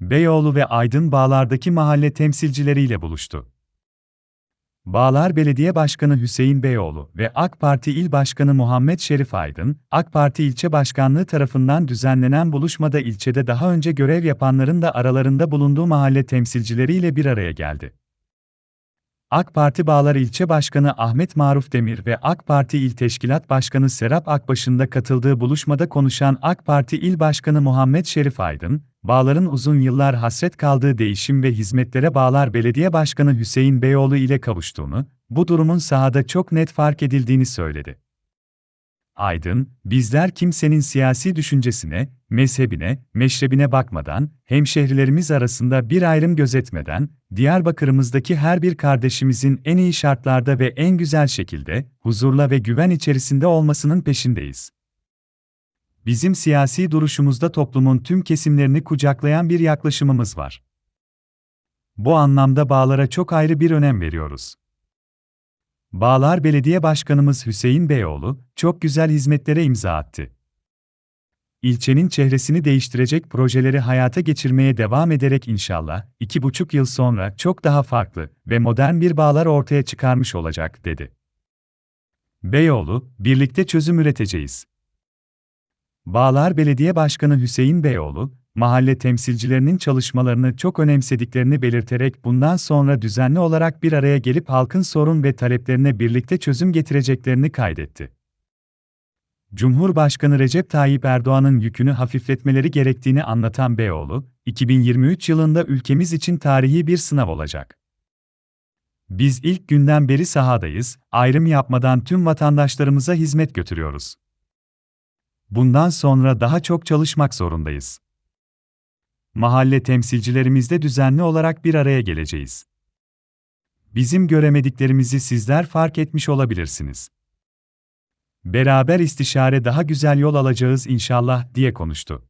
Beyoğlu ve Aydın Bağlar'daki mahalle temsilcileriyle buluştu. Bağlar Belediye Başkanı Hüseyin Beyoğlu ve AK Parti İl Başkanı Muhammed Şerif Aydın, AK Parti İlçe Başkanlığı tarafından düzenlenen buluşmada ilçede daha önce görev yapanların da aralarında bulunduğu mahalle temsilcileriyle bir araya geldi. AK Parti Bağlar İlçe Başkanı Ahmet Maruf Demir ve AK Parti İl Teşkilat Başkanı Serap Akbaş'ın da katıldığı buluşmada konuşan AK Parti İl Başkanı Muhammed Şerif Aydın, Bağlar'ın uzun yıllar hasret kaldığı değişim ve hizmetlere Bağlar Belediye Başkanı Hüseyin Beyoğlu ile kavuştuğunu, bu durumun sahada çok net fark edildiğini söyledi. Aydın, bizler kimsenin siyasi düşüncesine, mezhebine, meşrebine bakmadan, hemşehrilerimiz arasında bir ayrım gözetmeden, Diyarbakır'ımızdaki her bir kardeşimizin en iyi şartlarda ve en güzel şekilde, huzurla ve güven içerisinde olmasının peşindeyiz. Bizim siyasi duruşumuzda toplumun tüm kesimlerini kucaklayan bir yaklaşımımız var. Bu anlamda bağlara çok ayrı bir önem veriyoruz. Bağlar Belediye Başkanımız Hüseyin Beyoğlu, çok güzel hizmetlere imza attı. İlçenin çehresini değiştirecek projeleri hayata geçirmeye devam ederek inşallah, iki buçuk yıl sonra çok daha farklı ve modern bir bağlar ortaya çıkarmış olacak, dedi. Beyoğlu, birlikte çözüm üreteceğiz. Bağlar Belediye Başkanı Hüseyin Beyoğlu, mahalle temsilcilerinin çalışmalarını çok önemsediklerini belirterek bundan sonra düzenli olarak bir araya gelip halkın sorun ve taleplerine birlikte çözüm getireceklerini kaydetti. Cumhurbaşkanı Recep Tayyip Erdoğan'ın yükünü hafifletmeleri gerektiğini anlatan Beyoğlu, 2023 yılında ülkemiz için tarihi bir sınav olacak. Biz ilk günden beri sahadayız, ayrım yapmadan tüm vatandaşlarımıza hizmet götürüyoruz. Bundan sonra daha çok çalışmak zorundayız. Mahalle temsilcilerimizle düzenli olarak bir araya geleceğiz. Bizim göremediklerimizi sizler fark etmiş olabilirsiniz. Beraber istişare daha güzel yol alacağız inşallah diye konuştu.